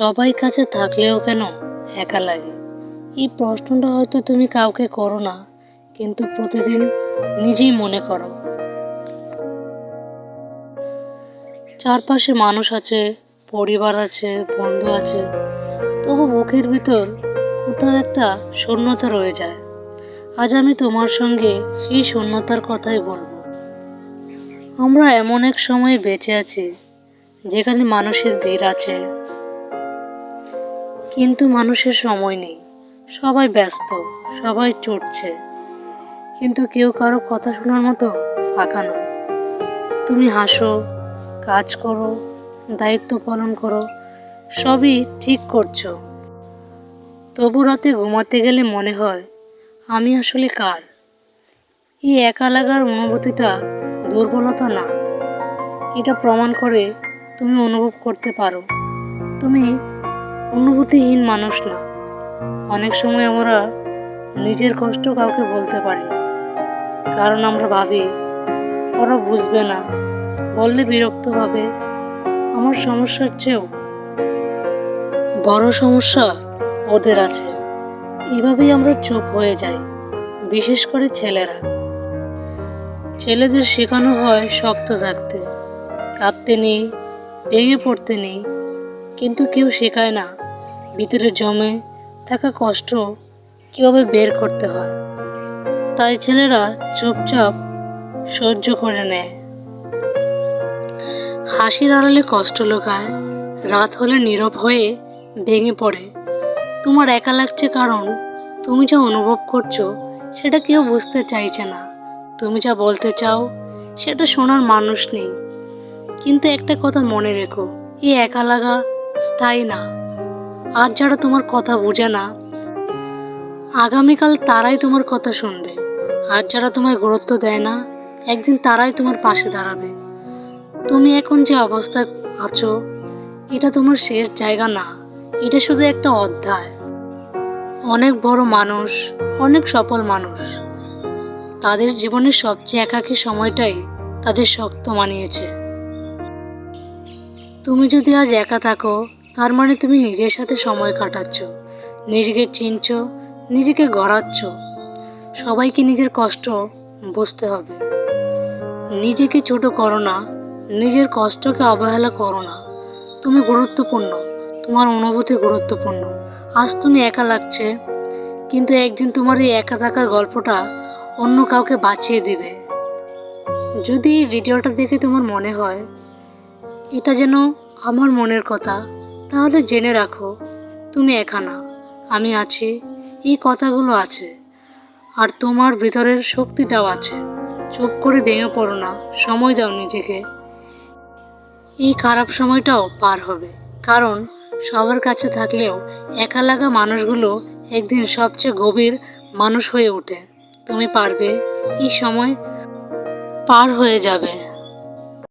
সবাই কাছে থাকলেও কেন একা লাগে? এই প্রশ্নটা হয়তো তুমি কাউকে করো না, কিন্তু প্রতিদিন নিজেই মনে করো। চারপাশে মানুষ আছে, পরিবার আছে, বন্ধু আছে, তবু বুকের ভিতর কোথাও একটা শূন্যতা রয়ে যায়। আজ আমি তোমার সঙ্গে সেই শূন্যতার কথাই বলব। আমরা এমন এক সময়ে বেঁচে আছি, যেখানে মানুষের ভিড় আছে। কিন্তু মানুষের সময় নেই। সবাই ব্যস্ত, সবাই চড়ছে। কিন্তু কেউ কারও কথা শোনার মতো ফাঁকা নয়। তুমি হাসো, কাজ করো, দায়িত্ব পালন করো, সবই ঠিক করছ। তবু রাতে ঘুমাতে গেলে মনে হয়, আমি আসলে কার? এই একা লাগার অনুভূতিটা দুর্বলতা না। এটা প্রমাণ করে তুমি অনুভব করতে পারো। তুমি অনুভূতিহীন মানুষ না। অনেক সময় আমরা নিজের কষ্ট কাউকে বলতে পারি কারণ আমরা ভাবি, ওরা বুঝবে না। বললে বিরক্ত হবে। আমার সমস্যার চেয়েও বড় সমস্যা ওদের আছে। এভাবেই আমরা চুপ হয়ে যাই, বিশেষ করে ছেলেরা। ছেলেদের শেখানো হয় শক্ত থাকতে। কাঁদতে নেই, ভেঙে পড়তে নেই। কিন্তু কেউ শেখায় না। ভিতরে জমে থাকা কষ্ট কীভাবে বের করতে হয়? তাই ছেলেরা চুপচাপ সহ্য করে নেয়। হাসির আড়ালে কষ্ট লোকায়, রাত হলে নীরব হয়ে ভেঙে পড়ে। তোমার একা লাগছে কারণ তুমি যা অনুভব করছ, সেটা কেউ বুঝতে চাইছে না। তুমি যা বলতে চাও, সেটা শোনার মানুষ নেই। কিন্তু একটা কথা মনে রেখো, এই একা লাগা স্থায়ী না। আজ যারা তোমার কথা বোঝে না, আগামীকাল তারাই তোমার কথা শুনবে। আজ যারা তোমায় গুরুত্ব দেয় না, একদিন তারাই তোমার পাশে দাঁড়াবে। তুমি এখন যে অবস্থায় আছো, এটা তোমার শেষ জায়গা না, এটা শুধু একটা অধ্যায়। অনেক বড় মানুষ, অনেক সফল মানুষ, তাদের জীবনের সবচেয়ে একাকী সময়টাই তাদের শক্ত মানিয়েছে। তুমি যদি আজ একা থাকো, তার মানে তুমি নিজের সাথে সময় কাটাচ্ছ, নিজেকে চিনছ, নিজেকে গড়াচ্ছ। সবাইকে নিজের কষ্ট বুঝতে হবে। নিজেকে ছোট করো না, নিজের কষ্টকে অবহেলা করো না। তুমি গুরুত্বপূর্ণ, তোমার অনুভূতি গুরুত্বপূর্ণ। আজ তুমি একা লাগছে, কিন্তু একদিন তোমার এই একা থাকার গল্পটা অন্য কাউকে বাঁচিয়ে দিবে। যদি এই ভিডিওটা দেখে তোমার মনে হয় এটা যেন আমার মনের কথা। তাহলে জেনে রাখো, তুমি একা না আমি আছি, এই কথাগুলো আছে। আর তোমার ভিতরের শক্তিটাও আছে। চুপ করে ভেঙে পড়ো না, সময় দাও নিজেকে। এই খারাপ সময়টাও পার হবে। কারণ সবার কাছে থাকলেও একা লাগা মানুষগুলো একদিন সবচেয়ে গভীর মানুষ হয়ে ওঠে। তুমি পারবে, এই সময় পার হয়ে যাবে।